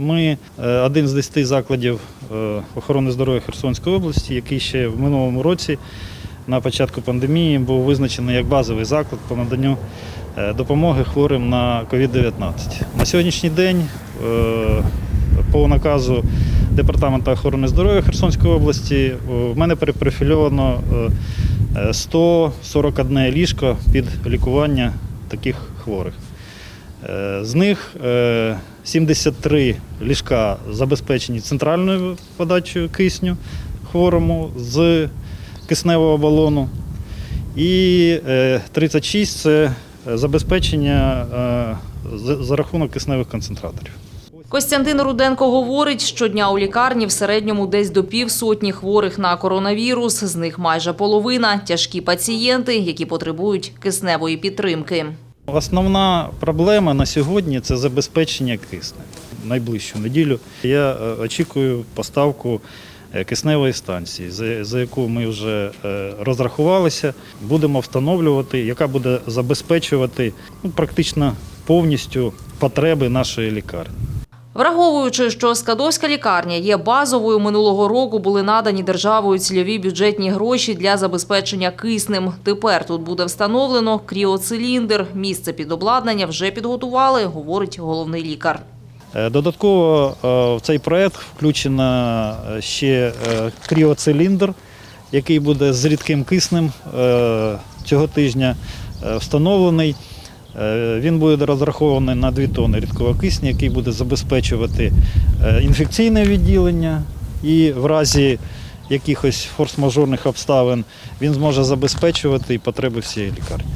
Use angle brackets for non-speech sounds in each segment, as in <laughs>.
Ми е, один з десяти закладів е, охорони здоров'я Херсонської області, який ще в минулому році на початку пандемії був визначений як базовий заклад по наданню е, допомоги хворим на COVID-19. На сьогоднішній день по наказу Департаменту охорони здоров'я Херсонської області в мене перепрофільовано е, е, 141 ліжко під лікування таких хворих. Е, З них е, 73 ліжка забезпечені центральною подачею кисню хворому з кисневого балону. І е, 36 це забезпечення е, за рахунок кисневих концентраторів. Костянтин Руденко говорить, щодня у лікарні в середньому десь до півсотні хворих на коронавірус. З них майже половина – тяжкі пацієнти, які потребують кисневої підтримки. Основна проблема на сьогодні це забезпечення киснем. Найближчу неділю я е, очікую поставку е, кисневої станції, за, яку ми вже е, розрахувалися. Будемо встановлювати, яка буде забезпечувати ну, практично повністю потреби нашої лікарні. Враховуючи, що Скадовська лікарня є базовою, минулого року були надані державою цільові бюджетні гроші для забезпечення киснем. Тепер тут буде встановлено кріоциліндр. Місце під обладнання вже підготували, говорить головний лікар. Е, Додатково е, в цей проект включено е, ще кріоциліндр, який буде з рідким киснем цього тижня встановлений. Е, Він буде розрахований на 2 тонни рідкого кисню, який буде забезпечувати е, інфекційне відділення і в разі якихось форс-мажорних обставин він зможе забезпечувати і потреби всієї лікарні.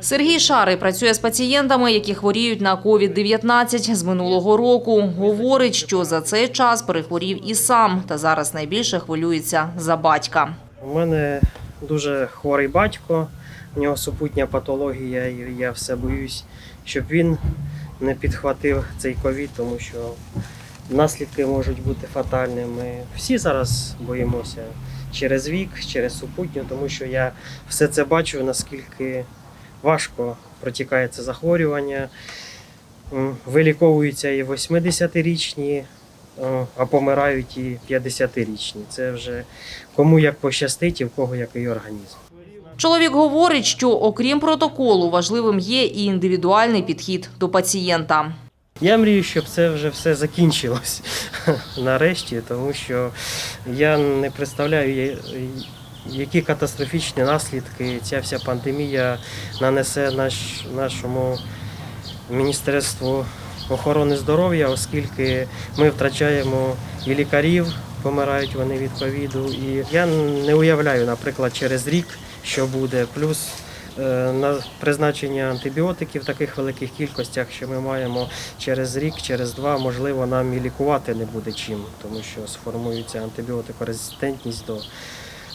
Сергій Шарий працює з пацієнтами, які хворіють на COVID-19 з минулого року. Говорить, що за цей час перехворів і сам, та зараз найбільше хвилюється за батька. У мене дуже хворий батько, у нього супутня патологія, і я все боюсь, щоб він не підхватив цей ковід, тому що наслідки можуть бути фатальними. Всі зараз боїмося через вік, через супутню, тому що я все це бачу, наскільки важко протікає це захворювання. Виліковуються і 80-річні, а помирають і 50-річні. Це вже кому як пощастить і в кого який організм. Чоловік говорить, що окрім протоколу, важливим є і індивідуальний підхід до пацієнта. Я мрію, щоб це вже все закінчилось <laughs> нарешті, тому що я не представляю, які катастрофічні наслідки ця вся пандемія нанесе наш, нашому Міністерству охорони здоров'я, оскільки ми втрачаємо і лікарів, помирають вони від ковіду. І я не уявляю, наприклад, через рік, що буде. Плюс е, на призначення антибіотиків в таких великих кількостях, що ми маємо через рік, через два, можливо, нам і лікувати не буде чим, тому що сформується антибіотикорезистентність до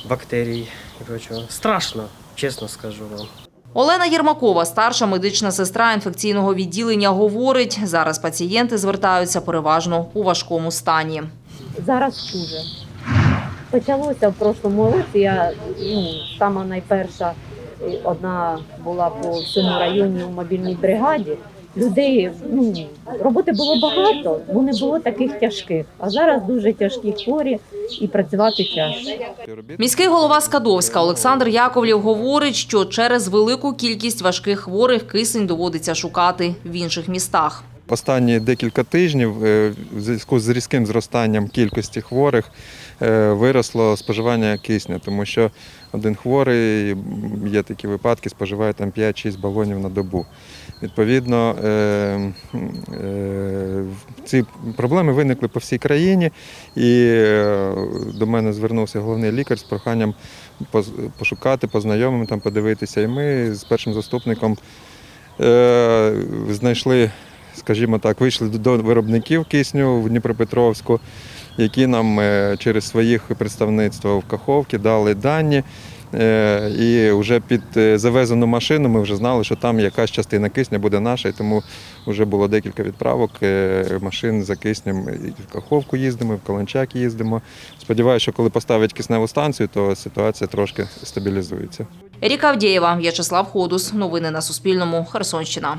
бактерій і прочого. Страшно, чесно скажу вам. Олена Єрмакова, старша медична сестра інфекційного відділення, говорить, зараз пацієнти звертаються переважно у важкому стані. зараз хуже. Почалося в прошлому році. Я ну, сама найперша одна була по всьому районі у мобільній бригаді. Людей ну роботи було багато, бо не було таких тяжких. А зараз дуже тяжкі хворі і працювати тяжко. Міський голова Скадовська Олександр Яковлів говорить, що через велику кількість важких хворих кисень доводиться шукати в інших містах. Останні декілька тижнів е, в зв'язку з різким зростанням кількості хворих е, виросло споживання кисню, тому що один хворий, є такі випадки, споживає там 5-6 балонів на добу. Відповідно, е, ці проблеми виникли по всій країні, і до мене звернувся головний лікар з проханням пошукати, познайомим там, подивитися. І ми з першим заступником знайшли скажімо так, вийшли до виробників кисню в Дніпропетровську, які нам е, через своїх представництва в Каховці дали дані. Е, І вже під е, завезену машину ми вже знали, що там якась частина кисня буде наша, і тому вже було декілька відправок машин за киснем. І в Каховку їздимо, і в Каланчак їздимо. Сподіваюся, що коли поставить кисневу станцію, то ситуація трошки стабілізується. Еріка Авдєєва, В'ячеслав Ходус. Новини на Суспільному. Херсонщина.